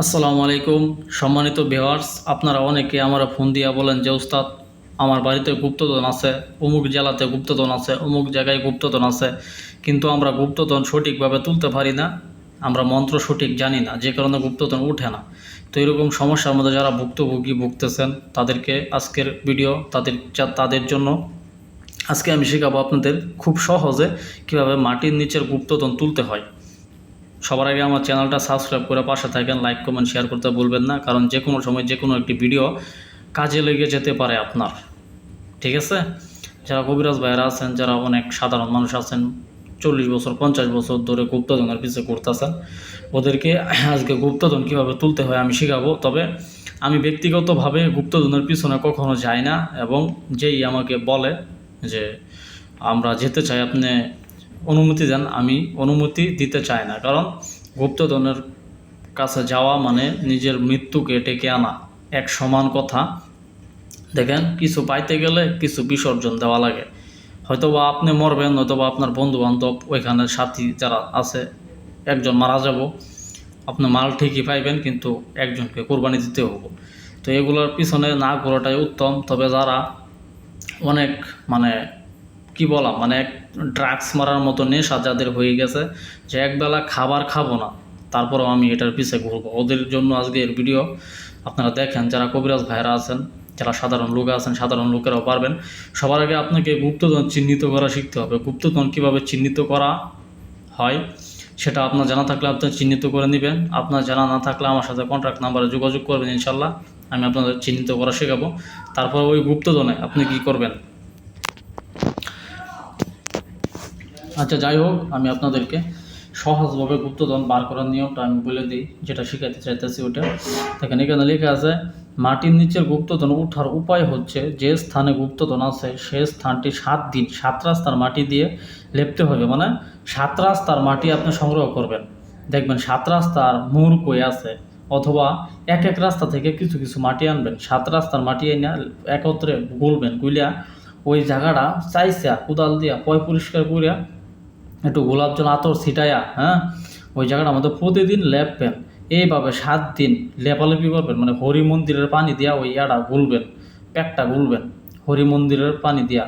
আসসালামু আলাইকুম। সম্মানিত ভিউয়ার্স, আপনারা অনেকে আমার ফোন দিয়া বলেন যে, উস্তাদ, আমার বাড়িতে গুপ্তধন আছে, অমুক জেলাতে গুপ্তধন আছে, অমুক জায়গায় গুপ্তধন আছে, কিন্তু আমরা গুপ্তধন সঠিকভাবে তুলতে পারি না, আমরা মন্ত্র সঠিক জানি না, যে কারণে গুপ্তধন উঠে না। তো এরকম সমস্যার মধ্যে যারা ভুক্তভোগী ভুগতেছেন, তাদেরকে আজকের ভিডিও, তাদের তাদের জন্য আজকে আমি শেখাবো আপনাদের খুব সহজে কীভাবে মাটির নিচের গুপ্তধন তুলতে হয়। সবার আগে আমার চ্যানেলটা সাবস্ক্রাইব করে পাশে থাকেন লাইক কমেন্ট শেয়ার করতে ভুলবেন না, কারণ যে কোনো সময় যে কোনো একটি ভিডিও কাজে লেগে যেতে পারে আপনার। ঠিক আছে? যারা কবিরাজ ভাইয়েরা আছেন, যারা অনেক সাধারণ মানুষ আছেন, চল্লিশ বছর, পঞ্চাশ বছর ধরে গুপ্তধনের পিছিয়ে করতেছেন, ওদেরকে আজকে গুপ্তধন কীভাবে তুলতে হয় আমি শেখাবো। তবে আমি ব্যক্তিগতভাবে গুপ্তধনের পিছনে কখনো যাই না, এবং যেই আমাকে বলে যে, আমরা যেতে চাই আপনি অনুমতি দেন, আমি অনুমতি দিতে চাই না। কারণ গুপ্তধনের কাছে যাওয়া মানে নিজের মৃত্যুকে ডেকে আনা। এক সমান কথা। দেখেন, কিছু পাইতে গেলে কিছু বিসর্জন দেওয়া লাগে। হয়তোবা আপনি মরবেন নয়তোবা আপনার বন্ধু বান্ধব ওইখানে সাথী যারা আছে, একজন মারা যাব। আপনি মাল ঠিকই পাইবেন, কিন্তু একজনকে কোরবানি দিতে হবে। তো এগুলোর পিছনে না ঘোরাটাই উত্তম। তবে যারা অনেক মানে কি বলা মানে ড্রাগস মারার মতো নেশা যাদের হয়ে গেছে, যে একবেলা খাবার খাব না, তারপরেও আমি এটার পিছে ঘুরবো। ওদের জন্য আজকে এর ভিডিও আপনারা দেখেন যারা কবিরাজ ভাইরা আছেন, যারা সাধারণ লোক আছেন, সাধারণ লোকেরাও পারবেন। সবার আগে আপনাকে গুপ্তধন চিহ্নিত করা শিখতে হবে। গুপ্তধন কীভাবে চিহ্নিত করা হয়, সেটা আপনার জানা থাকলে আপনি চিহ্নিত করে নেবেন। আপনার জানা না থাকলে আমার সাথে কন্ট্যাক্ট নাম্বারে যোগাযোগ করবেন ইনশাল্লাহ। আমি আপনাদের চিহ্নিত করা শেখাবো। তারপর ওই গুপ্তধনে আপনি কি করবেন? আচ্ছা যাই হোক, আমি আপনাদেরকে সহজভাবে গুপ্তধন বার করার নিয়মটা আমি বলে দিই, যেটা শেখাতে চাইতেছি ওটা। দেখেন, এখানে লেখা আছে, মাটির নিচের গুপ্তধন উঠার উপায় হচ্ছে যে স্থানে গুপ্তধন আছে, সে স্থানটি সাত দিন, সাত রাস্তার মাটি দিয়ে লেপতে হবে। মানে সাত রাস্তার মাটি আপনি সংগ্রহ করবেন। দেখবেন, সাত রাস্তার মোড় কই আছে? অথবা এক এক রাস্তা থেকে কিছু কিছু মাটি আনবেন। সাত রাস্তার মাটি এনে একত্রে গুলবেন, গুলিয়া ওই জায়গাটা চাইছে কোদাল দিয়া, পয় পরিষ্কার করিয়া একটু গোলাপ জল আতর ছিটায়া হ্যাঁ? ওই জায়গাটা মধ্যে প্রতিদিন লেপবেন। এইভাবে সাত দিন লেপালেপি করবেন মানে হরি মন্দিরের পানি দিয়া ওই ইয়াটা গুলবেন প্যাকটা গুলবেন হরি মন্দিরের পানি দিয়া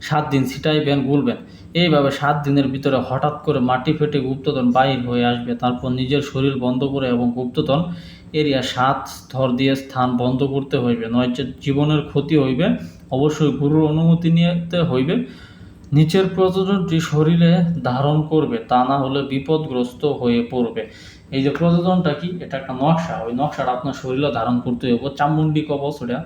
সাত দিন ছিটাইবেন, গুলবেন। এইভাবে সাত দিনের ভিতরে হঠাৎ করে মাটি ফেটে গুপ্তধন বাহির হয়ে আসবে, তারপর নিজের শরীর বন্ধ করে এবং গুপ্তধন এরিয়া সাত স্তর দিয়ে স্থান বন্ধ করতে হইবে। নয়তো জীবনের ক্ষতি হইবে, অবশ্যই গুরুর অনুমতি নিতে হইবে। নিচের প্রযোজনটি শরীরে ধারণ করবে, তা না হলে বিপদগ্রস্ত হয়ে পড়বে। এই যে প্রযোজনটা কি? এটা একটা নকশা। ওই নকশাটা আপনার শরীরে ধারণ করতে হবে। চামুন্ডি কবচ, ওটা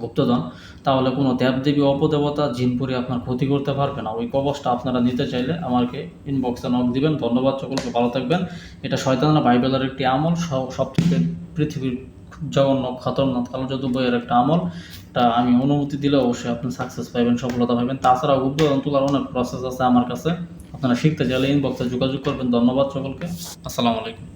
গুপ্তধন। তাহলে কোনো দেবদেবী, অপদেবতা, জিনপুরি আপনার ক্ষতি করতে পারবে না। ওই কবচটা আপনারা নিতে চাইলে আমাকে ইনবক্সে নক দিবেন। ধন্যবাদ সকলকে। ভালো থাকবেন। এটা শয়তানা বাইবেলের একটি আমল। সব থেকে পৃথিবীর জঘন্য, খতরনাক কালো জাদু বইয়ের একটা আমল। তা আমি অনুমতি দিলে অবশ্যই আপনি সাকসেস পাবেন সফলতা পাবেন তাছাড়াও উদ্বোধন তোলার অনেক প্রসেস আছে আমার কাছে। আপনারা শিখতে চাইলে ইনবক্সে যোগাযোগ করবেন। ধন্যবাদ সকলকে। আসসালামু আলাইকুম।